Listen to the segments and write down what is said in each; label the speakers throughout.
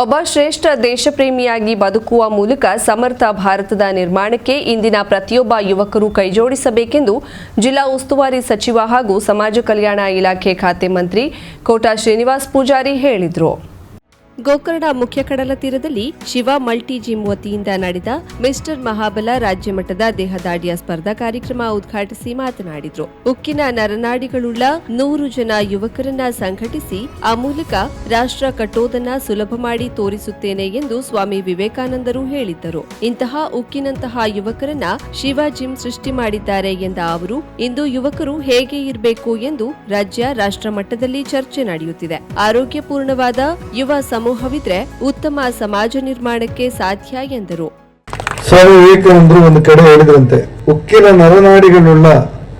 Speaker 1: ಒಬ್ಬ ಶ್ರೇಷ್ಠ ದೇಶಪ್ರೇಮಿಯಾಗಿ ಬದುಕುವ ಮೂಲಕ ಸಮರ್ಥ ಭಾರತದ ನಿರ್ಮಾಣಕ್ಕೆ ಇಂದಿನ ಪ್ರತಿಯೊಬ್ಬ ಯುವಕರು ಕೈಜೋಡಿಸಬೇಕೆಂದು ಜಿಲ್ಲಾ ಉಸ್ತುವಾರಿ ಸಚಿವ ಹಾಗೂ ಸಮಾಜ ಕಲ್ಯಾಣ ಇಲಾಖೆ ಖಾತೆ ಮಂತ್ರಿ ಕೋಟಾ ಶ್ರೀನಿವಾಸ್ ಪೂಜಾರಿ ಹೇಳಿದರು. ಗೋಕರ್ಣ ಮುಖ್ಯ ಕಡಲ ತೀರದಲ್ಲಿ ಶಿವ ಮಲ್ಟಿ ಜಿಮ್ ವತಿಯಿಂದ ನಡೆದ ಮಿಸ್ಟರ್ ಮಹಾಬಲ ರಾಜ್ಯ ಮಟ್ಟದ ದೇಹದಾಡಿಯ ಸ್ಪರ್ಧಾ ಕಾರ್ಯಕ್ರಮ ಉದ್ಘಾಟಿಸಿ ಮಾತನಾಡಿದರು. ಉಕ್ಕಿನ ನರನಾಡಿಗಳುಳ್ಳ ನೂರು ಜನ ಯುವಕರನ್ನ ಸಂಘಟಿಸಿ ಆ ಮೂಲಕ ರಾಷ್ಟ್ರ ಕಟ್ಟೋದನ್ನ ಸುಲಭ ಮಾಡಿ ತೋರಿಸುತ್ತೇನೆ ಎಂದು ಸ್ವಾಮಿ ವಿವೇಕಾನಂದರು ಹೇಳಿದ್ದರು. ಇಂತಹ ಉಕ್ಕಿನಂತಹ ಯುವಕರನ್ನ ಶಿವ ಜಿಮ್ ಸೃಷ್ಟಿ ಮಾಡಿದ್ದಾರೆ ಎಂದ ಅವರು, ಇಂದು ಯುವಕರು ಹೇಗೆ ಇರಬೇಕು ಎಂದು ರಾಜ್ಯ ರಾಷ್ಟ್ರ ಮಟ್ಟದಲ್ಲಿ ಚರ್ಚೆ ನಡೆಯುತ್ತಿದೆ. ಆರೋಗ್ಯಪೂರ್ಣವಾದ ಯುವ ಸಮೂಹವಿದ್ರೆ ಉತ್ತಮ ಸಮಾಜ ನಿರ್ಮಾಣಕ್ಕೆ ಸಾಧ್ಯ ಎಂದರು.
Speaker 2: ಸ್ವಾಮಿ ವಿವೇಕಾನಂದರು ಒಂದು ಕಡೆ ಹೇಳಿದ್ರಂತೆ, ಉಕ್ಕಿನ ನರನಾಡಿಗಳುಳ್ಳ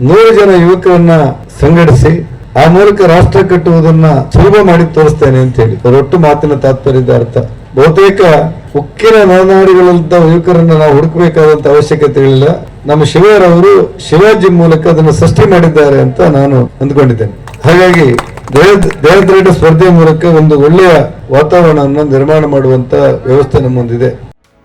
Speaker 2: ನೂರು ಜನ ಯುವಕರನ್ನ ಸಂಘಟಿಸಿ, ಆ ಮೂಲಕ ರಾಷ್ಟ್ರ ಕಟ್ಟುವುದನ್ನ ಸುಲಭ ಮಾಡಿ ತೋರಿಸ್ತೇನೆ ಅಂತ ಹೇಳಿ. ಒಟ್ಟು ಮಾತಿನ ತಾತ್ಪರ್ಯದ ಅರ್ಥ. ಬಹುತೇಕ ಉಕ್ಕಿನ ನರನಾಡಿಗಳಂತ ಯುವಕರನ್ನ ನಾವು ಹುಡುಕಬೇಕಾದಂತ ಅವಶ್ಯಕತೆ ಇಲ್ಲ. ನಮ್ಮ ಶಿವರವರು ಶಿವಾಜಿ ಮೂಲಕ ಅದನ್ನು ಸೃಷ್ಟಿ ಮಾಡಿದ್ದಾರೆ ಅಂತ ನಾನು ಅಂದ್ಕೊಂಡಿದ್ದೇನೆ. ಹಾಗಾಗಿ ದೇಹ ಕ್ರೀಡೆ ಸ್ಪರ್ಧೆ ಮೂಲಕ ಒಂದು ಒಳ್ಳೆಯ ವಾತಾವರಣವನ್ನು ನಿರ್ಮಾಣ ಮಾಡುವಂತ ವ್ಯವಸ್ಥೆ ನಮ್ಮ ಮುಂದಿದೆ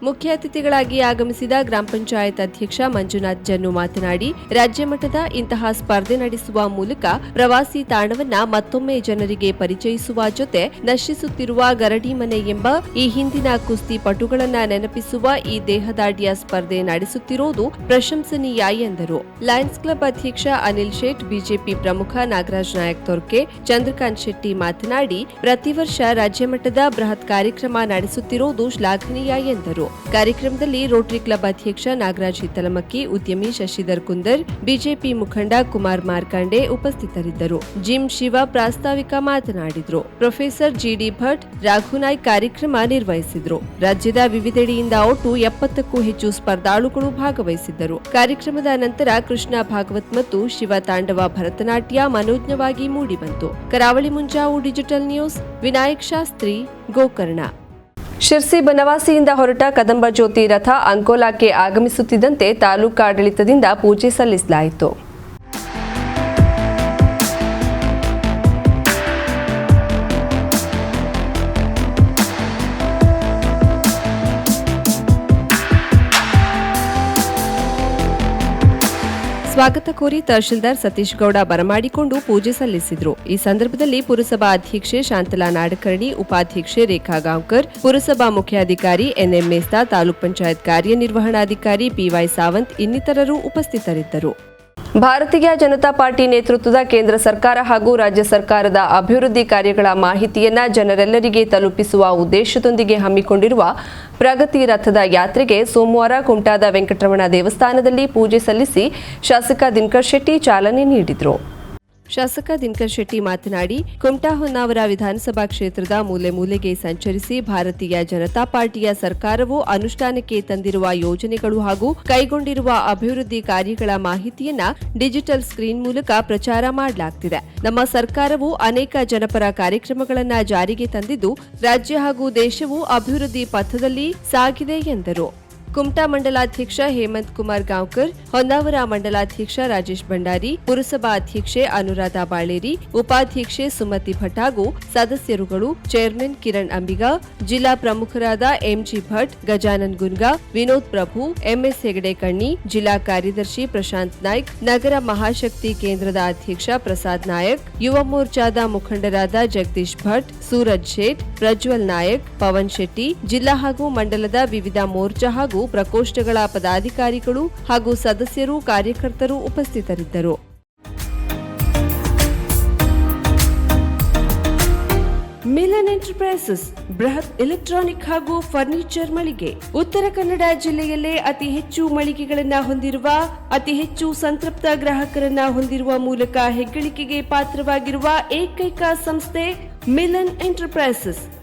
Speaker 1: ಮುಖ್ಯ ಅತಿಥಿಗಳಾಗಿ ಆಗಮಿಸಿದ ಗ್ರಾಮ ಪಂಚಾಯತ್ ಅಧ್ಯಕ್ಷ ಮಂಜುನಾಥ್ ಜನ್ನು ಮಾತನಾಡಿ, ರಾಜ್ಯ ಮಟ್ಟದ ಇಂತಹ ಸ್ಪರ್ಧೆ ನಡೆಸುವ ಮೂಲಕ ಪ್ರವಾಸಿ ತಾಣವನ್ನ ಮತ್ತೊಮ್ಮೆ ಜನರಿಗೆ ಪರಿಚಯಿಸುವ ಜೊತೆ ನಶಿಸುತ್ತಿರುವ ಗರಡಿ ಮನೆ ಎಂಬ ಈ ಹಿಂದಿನ ಕುಸ್ತಿ ಪಟುಗಳನ್ನ ನೆನಪಿಸುವ ಈ ದೇಹದಾಡಿಯ ಸ್ಪರ್ಧೆ ನಡೆಸುತ್ತಿರುವುದು ಪ್ರಶಂಸನೀಯ ಎಂದರು. ಲಯನ್ಸ್ ಕ್ಲಬ್ ಅಧ್ಯಕ್ಷ ಅನಿಲ್ ಶೇಟ್, ಬಿಜೆಪಿ ಪ್ರಮುಖ ನಾಗರಾಜ್ ನಾಯಕ್ ತೊರ್ಕೆ, ಚಂದ್ರಕಾಂತ್ ಶೆಟ್ಟಿ ಮಾತನಾಡಿ, ಪ್ರತಿ ವರ್ಷ ರಾಜ್ಯ ಮಟ್ಟದ ಬೃಹತ್ ಕಾರ್ಯಕ್ರಮ ನಡೆಸುತ್ತಿರುವುದು ಶ್ಲಾಘನೀಯ ಎಂದರು. ಕಾರ್ಯಕ್ರಮದಲ್ಲಿ ರೋಟರಿ ಕ್ಲಬ್ ಅಧ್ಯಕ್ಷ ನಾಗರಾಜ್ ಹಿತ್ತಲಮಕ್ಕಿ, ಉದ್ಯಮಿ ಶಶಿಧರ್ ಕುಂದರ್, ಬಿಜೆಪಿ ಮುಖಂಡ ಕುಮಾರ್ ಮಾರ್ಕಾಂಡೆ ಉಪಸ್ಥಿತರಿದ್ದರು. ಜಿಮ್ ಶಿವ ಪ್ರಾಸ್ತಾವಿಕ ಮಾತನಾಡಿದರು. ಪ್ರೊಫೆಸರ್ ಜಿಡಿ ಭಟ್ ರಾಘುನಾಯ್ ಕಾರ್ಯಕ್ರಮ ನಿರ್ವಹಿಸಿದರು. ರಾಜ್ಯದ ವಿವಿಧೆಡೆಯಿಂದ ಒಟ್ಟು ಎಪ್ಪತ್ತಕ್ಕೂ ಹೆಚ್ಚು ಸ್ಪರ್ಧಾಳುಗಳು ಭಾಗವಹಿಸಿದ್ದರು. ಕಾರ್ಯಕ್ರಮದ ನಂತರ ಕೃಷ್ಣ ಭಾಗವತ್ ಮತ್ತು ಶಿವ ತಾಂಡವ ಭರತನಾಟ್ಯ ಮನೋಜ್ಞವಾಗಿ ಮೂಡಿಬಂತು. Karavali Munjavu digital news, Vinayak Shastri, Gokarna. Sirsi ಬನವಾಸಿಯಿಂದ ಹೊರಟ ಕದಂಬ ಜ್ಯೋತಿ ರಥ ಅಂಕೋಲಾಕ್ಕೆ ಆಗಮಿಸುತ್ತಿದ್ದಂತೆ ತಾಲೂಕಾಡಳಿತದಿಂದ ಪೂಜೆ ಸಲ್ಲಿಸಲಾಯಿತು. ಸ್ವಾಗತ ಕೋರಿ ತಹಶೀಲ್ದಾರ್ ಸತೀಶ್ ಗೌಡ ಬರಮಾಡಿಕೊಂಡು ಪೂಜೆ ಸಲ್ಲಿಸಿದರು. ಈ ಸಂದರ್ಭದಲ್ಲಿ ಪುರಸಭಾ ಅಧ್ಯಕ್ಷೆ ಶಾಂತಲಾ ನಾಡಕರ್ಣಿ, ಉಪಾಧ್ಯಕ್ಷೆ ರೇಖಾ ಗಾಂವ್ಕರ್, ಪುರಸಭಾ ಮುಖ್ಯಾಧಿಕಾರಿ ಎನ್ಎಂ ಮೇಸ್ತಾ, ತಾಲೂಕ್ ಪಂಚಾಯತ್ ಕಾರ್ಯನಿರ್ವಹಣಾಧಿಕಾರಿ ಪಿವೈ ಸಾವಂತ್ ಇನ್ನಿತರರು ಉಪಸ್ಥಿತರಿದ್ದರು. ಭಾರತೀಯ ಜನತಾ ಪಾರ್ಟಿ ನೇತೃತ್ವದ ಕೇಂದ್ರ ಸರ್ಕಾರ ಹಾಗೂ ರಾಜ್ಯ ಸರ್ಕಾರದ ಅಭಿವೃದ್ಧಿ ಕಾರ್ಯಗಳ ಮಾಹಿತಿಯನ್ನ ಜನರೆಲ್ಲರಿಗೆ ತಲುಪಿಸುವ ಉದ್ದೇಶದೊಂದಿಗೆ ಹಮ್ಮಿಕೊಂಡಿರುವ ಪ್ರಗತಿ ರಥದ ಯಾತ್ರೆಗೆ ಸೋಮವಾರ ಕುಂಟಾದ ವೆಂಕಟರಮಣ ದೇವಸ್ಥಾನದಲ್ಲಿ ಪೂಜೆ ಸಲ್ಲಿಸಿ ಶಾಸಕ ದಿನಕರ್ ಶೆಟ್ಟಿ ಚಾಲನೆ ನೀಡಿದರು. ಶಾಸಕ ದಿನಕರ್ ಶೆಟ್ಟಿ ಮಾತನಾಡಿ ಕುಮಟಾ ಹೊನ್ನಾವರ ವಿಧಾನಸಭಾ ಕ್ಷೇತ್ರದ ಮೂಲೆ ಮೂಲೆಗೆ ಸಂಚರಿಸಿ ಭಾರತೀಯ ಜನತಾ ಪಾರ್ಟಿಯ ಸರ್ಕಾರವು ಅನುಷ್ಠಾನಕ್ಕೆ ತಂದಿರುವ ಯೋಜನೆಗಳು ಹಾಗೂ ಕೈಗೊಂಡಿರುವ ಅಭಿವೃದ್ಧಿ ಕಾರ್ಯಗಳ ಮಾಹಿತಿಯನ್ನ ಡಿಜಿಟಲ್ ಸ್ಕ್ರೀನ್ ಮೂಲಕ ಪ್ರಚಾರ ಮಾಡಲಾಗ್ತಿದೆ. ನಮ್ಮ ಸರ್ಕಾರವು ಅನೇಕ ಜನಪರ ಕಾರ್ಯಕ್ರಮಗಳನ್ನು ಜಾರಿಗೆ ತಂದಿದ್ದು, ರಾಜ್ಯ ಹಾಗೂ ದೇಶವು ಅಭಿವೃದ್ಧಿ ಪಥದಲ್ಲಿ ಸಾಗಿದೆ ಎಂದರು. ಕುಮಟಾ ಮಂಡಲಾಧ್ಯಕ್ಷ ಹೇಮಂತ್ ಕುಮಾರ್ ಗಾಂವ್ಕರ್, ಹೊನ್ನಾವರ ಮಂಡಲಾಧ್ಯಕ್ಷ ರಾಜೇಶ್ ಭಂಡಾರಿ, ಪುರಸಭಾ ಅಧ್ಯಕ್ಷೆ ಅನುರಾಧ ಬಾಳೇರಿ, ಉಪಾಧ್ಯಕ್ಷೆ ಸುಮತಿ ಭಟ್ ಹಾಗೂ ಸದಸ್ಯರುಗಳು ಚೇರ್ಮನ್ ಕಿರಣ್ ಅಂಬಿಗ, ಜಿಲ್ಲಾ ಪ್ರಮುಖರಾದ M G Bhat, Gajanan Gunga, Vinod Prabhu, M S Hegde Kanni ಜಿಲ್ಲಾ ಕಾರ್ಯದರ್ಶಿ ಪ್ರಶಾಂತ್ ನಾಯ್ಕ್, ನಗರ ಮಹಾಶಕ್ತಿ ಕೇಂದ್ರದ ಅಧ್ಯಕ್ಷ ಪ್ರಸಾದ್ ನಾಯಕ್, ಯುವ ಮೋರ್ಚಾದ ಮುಖಂಡರಾದ ಜಗದೀಶ್ ಭಟ್, ಸೂರಜ್ ಶೇಟ್, ಪ್ರಜ್ವಲ್ ನಾಯಕ್, ಪವನ್ ಶೆಟ್ಟಿ, ಜಿಲ್ಲಾ ಹಾಗೂ ಮಂಡಲದ ವಿವಿಧ ಮೋರ್ಚಾ ಹಾಗೂ ಪ್ರಕೋಷ್ಠಗಳ ಪದಾಧಿಕಾರಿಗಳು ಹಾಗೂ ಸದಸ್ಯರು, ಕಾರ್ಯಕರ್ತರು ಉಪಸ್ಥಿತರಿದ್ದರು. ಮಿಲನ್ ಎಂಟರ್ಪ್ರೈಸಸ್, ಬೃಹತ್ ಎಲೆಕ್ಟ್ರಾನಿಕ್ ಹಾಗೂ ಫರ್ನಿಚರ್ ಮಳಿಗೆ. ಉತ್ತರ ಕನ್ನಡ ಜಿಲ್ಲೆಯಲ್ಲೇ ಅತಿ ಹೆಚ್ಚು ಮಳಿಗೆಗಳನ್ನು ಹೊಂದಿರುವ, ಅತಿ ಹೆಚ್ಚು ಸಂತೃಪ್ತ ಗ್ರಾಹಕರನ್ನ ಹೊಂದಿರುವ ಮೂಲಕ ಹೆಗ್ಗಳಿಕೆಗೆ ಪಾತ್ರವಾಗಿರುವ ಏಕೈಕ ಸಂಸ್ಥೆ ಮಿಲನ್ ಎಂಟರ್ಪ್ರೈಸಸ್.